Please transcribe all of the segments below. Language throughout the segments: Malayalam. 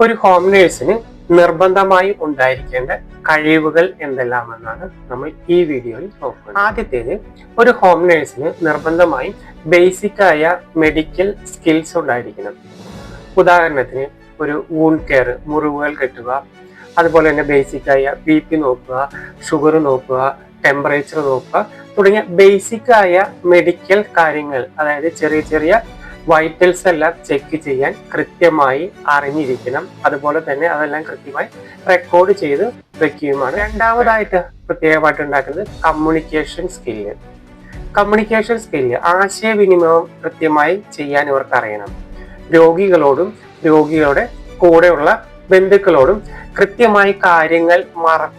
ഒരു ഹോം നേഴ്സിന് നിർബന്ധമായി ഉണ്ടായിരിക്കേണ്ട കഴിവുകൾ എന്തെല്ലാമെന്നാണ് നമ്മൾ ഈ വീഡിയോയിൽ നോക്കുന്നത്. ആദ്യത്തേത് ഒരു ഹോം നേഴ്സിന് നിർബന്ധമായും ബേസിക് ആയ മെഡിക്കൽ സ്കിൽസ് ഉണ്ടായിരിക്കണം. ഉദാഹരണത്തിന് ഒരു വൂൺ കെയർ മുറിവുകൾ കെട്ടുക അതുപോലെ തന്നെ ബേസിക് ആയ ബി പി നോക്കുക ഷുഗർ നോക്കുക ടെമ്പറേച്ചർ നോക്കുക തുടങ്ങിയ ബേസിക് ആയ മെഡിക്കൽ കാര്യങ്ങൾ അതായത് ചെറിയ ചെറിയ വൈറ്റൽസ് എല്ലാം ചെക്ക് ചെയ്യാൻ കൃത്യമായി അറിഞ്ഞിരിക്കണം. അതുപോലെ തന്നെ അതെല്ലാം കൃത്യമായി റെക്കോർഡ് ചെയ്ത് വെക്കുകയുമാണ്. രണ്ടാമതായിട്ട് പ്രത്യേകമായിട്ട് ഉണ്ടാക്കുന്നത് കമ്മ്യൂണിക്കേഷൻ സ്കില്ല് കമ്മ്യൂണിക്കേഷൻ സ്കില്ല് ആശയവിനിമയം കൃത്യമായി ചെയ്യാൻ ഇവർക്ക് അറിയണം രോഗികളോടും രോഗികളുടെ കൂടെയുള്ള ബന്ധുക്കളോടും കൃത്യമായി കാര്യങ്ങൾ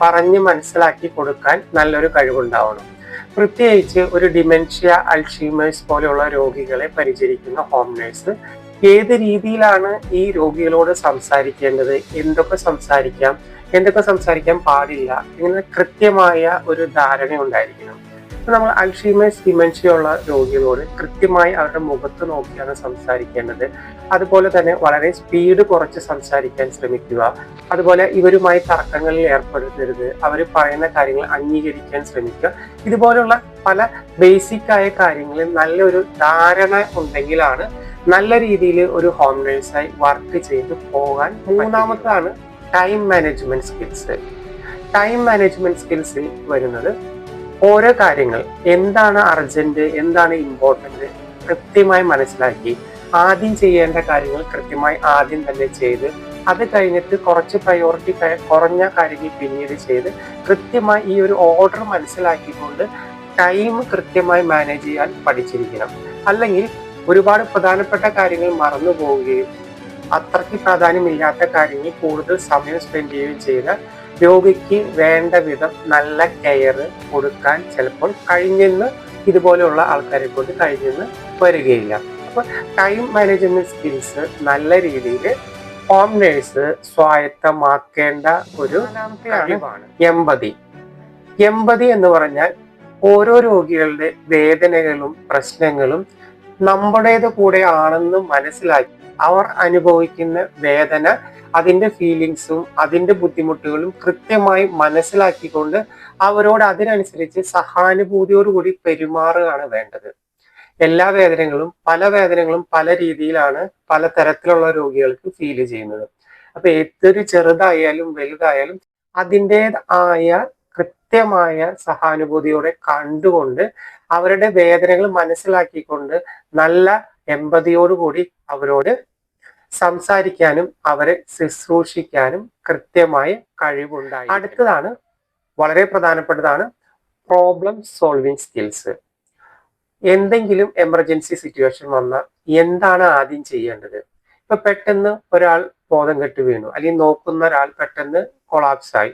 പറഞ്ഞ് മനസ്സിലാക്കി കൊടുക്കാൻ നല്ലൊരു കഴിവുണ്ടാവണം. പ്രത്യേകിച്ച് ഒരു ഡിമെൻഷ്യ അൾഷീമേഴ്സ് പോലെയുള്ള രോഗികളെ പരിചരിക്കുന്ന ഹോം നേഴ്സ് ഏത് രീതിയിലാണ് ഈ രോഗികളോട് സംസാരിക്കേണ്ടത്? എന്തൊക്കെ സംസാരിക്കാം? എന്തൊക്കെ സംസാരിക്കാൻ പാടില്ല? ഇങ്ങനെ കൃത്യമായ ഒരു ധാരണ ഉണ്ടായിരിക്കണം നമ്മൾ അൽഷീമേഴ്സ് ഡിമെൻഷ്യ ഉള്ള രോഗികളോട് കൃത്യമായി അവരുടെ മുഖത്ത് നോക്കിയാണ് സംസാരിക്കേണ്ടത്. അതുപോലെ തന്നെ വളരെ സ്പീഡ് കുറച്ച് സംസാരിക്കാൻ ശ്രമിക്കുക. അതുപോലെ ഇവരുമായി തർക്കങ്ങളിൽ ഏർപ്പെടുത്തരുത് അവർ പറയുന്ന കാര്യങ്ങൾ അംഗീകരിക്കാൻ ശ്രമിക്കുക. ഇതുപോലുള്ള പല ബേസിക് ആയ കാര്യങ്ങളിൽ നല്ലൊരു ധാരണ ഉണ്ടെങ്കിലാണ് നല്ല രീതിയിൽ ഒരു ഹോം നേഴ്സായി വർക്ക് ചെയ്ത് പോകാൻ മൂന്നാമതാണ് time management skills time management സ്കിൽസിൽ വരുന്നത് ഓരോ കാര്യങ്ങൾ എന്താണ് അർജന്റ് എന്താണ് ഇമ്പോർട്ടന്റ് കൃത്യമായി മനസ്സിലാക്കി ആദ്യം ചെയ്യേണ്ട കാര്യങ്ങൾ കൃത്യമായി ആദ്യം തന്നെ ചെയ്ത് അത് കഴിഞ്ഞിട്ട് കുറച്ച് പ്രയോറിറ്റി കുറഞ്ഞ കാര്യങ്ങൾ പിന്നീട് ചെയ്ത് കൃത്യമായി ഈ ഒരു ഓർഡർ മനസ്സിലാക്കിക്കൊണ്ട് ടൈം കൃത്യമായി മാനേജ് ചെയ്യാൻ പഠിച്ചിരിക്കണം. അല്ലെങ്കിൽ ഒരുപാട് പ്രധാനപ്പെട്ട കാര്യങ്ങൾ മറന്നു പോവുകയും അത്രയ്ക്ക് പ്രാധാന്യമില്ലാത്ത കാര്യങ്ങൾ കൂടുതൽ സമയം സ്പെൻഡ് ചെയ്യുകയും ചെയ്താൽ രോഗിക്ക് വേണ്ട വിധം നല്ല കെയർ കൊടുക്കാൻ ചിലപ്പോൾ കഴിഞ്ഞെന്ന് ഇതുപോലെയുള്ള ആൾക്കാരെ കൊണ്ട് കഴിഞ്ഞെന്ന് വരികയില്ല. അപ്പൊ ടൈം മാനേജ്മെന്റ് സ്കിൽസ് നല്ല രീതിയിൽ ഹോം നേഴ്സ് സ്വായത്തമാക്കേണ്ട ഒരു കഴിവാണ്. എമ്പതി. എമ്പതി എന്ന് പറഞ്ഞാൽ ഓരോ രോഗികളുടെ വേദനകളും പ്രശ്നങ്ങളും നമ്മുടേത് കൂടെ ആണെന്ന് മനസ്സിലാക്കി അവർ അനുഭവിക്കുന്ന വേദന അതിന്റെ ഫീലിങ്സും അതിന്റെ ബുദ്ധിമുട്ടുകളും കൃത്യമായി മനസ്സിലാക്കിക്കൊണ്ട് അവരോട് അതിനനുസരിച്ച് സഹാനുഭൂതിയോടുകൂടി പെരുമാറുകയാണ് വേണ്ടത്. എല്ലാ വേദനകളും പല വേദനകളും പല രീതിയിലാണ് പല തരത്തിലുള്ള രോഗികൾക്ക് ഫീൽ ചെയ്യുന്നത്. അപ്പൊ ഏതൊരു ചെറുതായാലും വലുതായാലും അതിന്റെതായ കൃത്യമായ സഹാനുഭൂതിയോടെ കണ്ടുകൊണ്ട് അവരുടെ വേദനകൾ മനസ്സിലാക്കിക്കൊണ്ട് നല്ല എമ്പതിയോടുകൂടി അവരോട് സംസാരിക്കാനും അവരെ ശുശ്രൂഷിക്കാനും കൃത്യമായ കഴിവുണ്ടായി അടുത്തതാണ് വളരെ പ്രധാനപ്പെട്ടതാണ് പ്രോബ്ലം സോൾവിങ് സ്കിൽസ് എന്തെങ്കിലും എമർജൻസി സിറ്റുവേഷൻ വന്നാൽ എന്താണ് ആദ്യം ചെയ്യേണ്ടത്? ഇപ്പൊ പെട്ടെന്ന് ഒരാൾ ബോധം കെട്ട് വീണു അല്ലെങ്കിൽ നോക്കുന്ന ഒരാൾ പെട്ടെന്ന് കൊളാപ്സ് ആയി.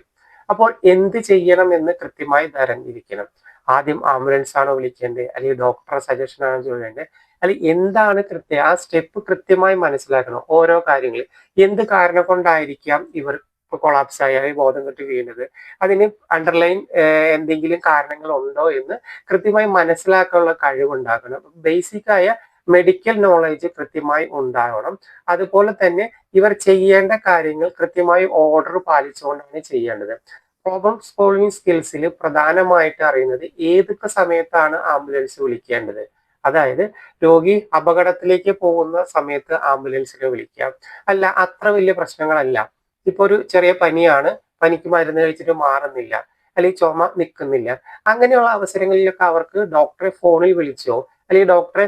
അപ്പോൾ എന്ത് ചെയ്യണം എന്ന് കൃത്യമായി തരഞ്ഞിരിക്കണം ആദ്യം ആംബുലൻസ് ആണോ വിളിക്കേണ്ടത്? അല്ലെങ്കിൽ ഡോക്ടറെ സജഷൻ ആണോ ചോദിക്കേണ്ടത്? അല്ലെങ്കിൽ എന്താണ് കൃത്യം? ആ സ്റ്റെപ്പ് കൃത്യമായി മനസ്സിലാക്കണം ഓരോ കാര്യങ്ങൾ. എന്ത് കാരണം കൊണ്ടായിരിക്കാം ഇവർ കൊളാപ്സ് ആയി ബോധം കെട്ട് വീണത്? അതിന് അണ്ടർലൈൻ എന്തെങ്കിലും കാരണങ്ങൾ ഉണ്ടോ എന്ന് കൃത്യമായി മനസ്സിലാക്കാനുള്ള കഴിവുണ്ടാക്കണം ബേസിക് ആയ മെഡിക്കൽ നോളജ് കൃത്യമായി ഉണ്ടാവണം. അതുപോലെ തന്നെ ഇവർ ചെയ്യേണ്ട കാര്യങ്ങൾ കൃത്യമായി ഓർഡർ പാലിച്ചുകൊണ്ടാണ് ചെയ്യേണ്ടത്. പ്രോബ്ലം സോൾവിങ് സ്കിൽസിൽ പ്രധാനമായിട്ട് അറിയുന്നത് ഏതൊക്കെ സമയത്താണ് ആംബുലൻസ് വിളിക്കേണ്ടത്? അതായത് രോഗി അപകടത്തിലേക്ക് പോകുന്ന സമയത്ത് ആംബുലൻസിനെ വിളിക്കാം അല്ല അത്ര വലിയ പ്രശ്നങ്ങളല്ല. ഇപ്പൊ ഒരു ചെറിയ പനിയാണ് പനിക്ക് മരുന്ന് കഴിച്ചിട്ട് മാറുന്നില്ല അല്ലെങ്കിൽ ചുമ നിൽക്കുന്നില്ല. അങ്ങനെയുള്ള അവസരങ്ങളിലൊക്കെ അവർക്ക് ഡോക്ടറെ ഫോണിൽ വിളിച്ചോ അല്ലെങ്കിൽ ഡോക്ടറെ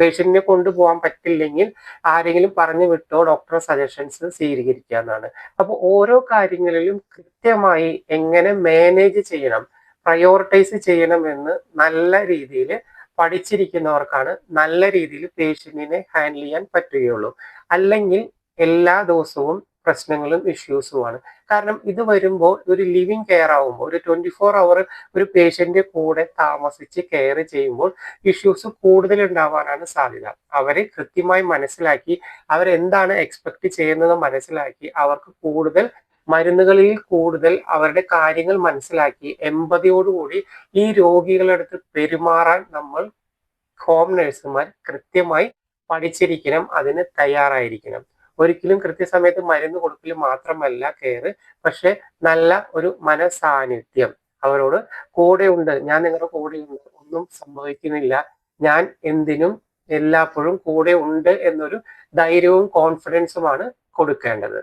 പേഷ്യന്റിനെ കൊണ്ടുപോകാൻ പറ്റില്ലെങ്കിൽ ആരെങ്കിലും പറഞ്ഞു വിട്ടോ ഡോക്ടറെ സജഷൻസ് സ്വീകരിക്കുക എന്നാണ്. അപ്പൊ ഓരോ കാര്യങ്ങളിലും കൃത്യമായി എങ്ങനെ മാനേജ് ചെയ്യണം പ്രയോറിറ്റൈസ് ചെയ്യണം എന്ന് നല്ല രീതിയിൽ പഠിച്ചിരിക്കുന്നവർക്കാണ് നല്ല രീതിയിൽ പേഷ്യന്റിനെ ഹാൻഡിൽ ചെയ്യാൻ പറ്റുകയുള്ളൂ. അല്ലെങ്കിൽ എല്ലാ ദിവസവും പ്രശ്നങ്ങളും ഇഷ്യൂസുമാണ് കാരണം ഇത് വരുമ്പോൾ ഒരു ലിവിങ് കെയർ ആവുമ്പോൾ ഒരു ട്വന്റി ഫോർ അവർ ഒരു പേഷ്യന്റെ കൂടെ താമസിച്ച് കെയർ ചെയ്യുമ്പോൾ ഇഷ്യൂസ് കൂടുതൽ ഉണ്ടാവാനാണ് സാധ്യത. അവരെ കൃത്യമായി മനസ്സിലാക്കി അവരെന്താണ് എക്സ്പെക്ട് ചെയ്യുന്നത് മനസ്സിലാക്കി അവർക്ക് കൂടുതൽ മരുന്നുകളിൽ കൂടുതൽ അവരുടെ കാര്യങ്ങൾ മനസ്സിലാക്കി എമ്പതിയോടുകൂടി ഈ രോഗികളുടെ അടുത്ത് പെരുമാറാൻ നമ്മൾ ഹോം നഴ്സുമാർ കൃത്യമായി പഠിച്ചിരിക്കണം അതിന് തയ്യാറായിരിക്കണം. ഒരിക്കലും കൃത്യസമയത്ത് മരുന്ന് കൊടുക്കൽ മാത്രമല്ല കെയർ പക്ഷെ നല്ല ഒരു മനസാന്നിധ്യം അവരോട് കൂടെ ഉണ്ട് ഞാൻ നിങ്ങളുടെ ഉണ്ട് ഒന്നും സംഭവിക്കുന്നില്ല. ഞാൻ എന്തിനും എല്ലാപ്പോഴും കൂടെ ഉണ്ട് എന്നൊരു ധൈര്യവും കോൺഫിഡൻസുമാണ് കൊടുക്കേണ്ടത്.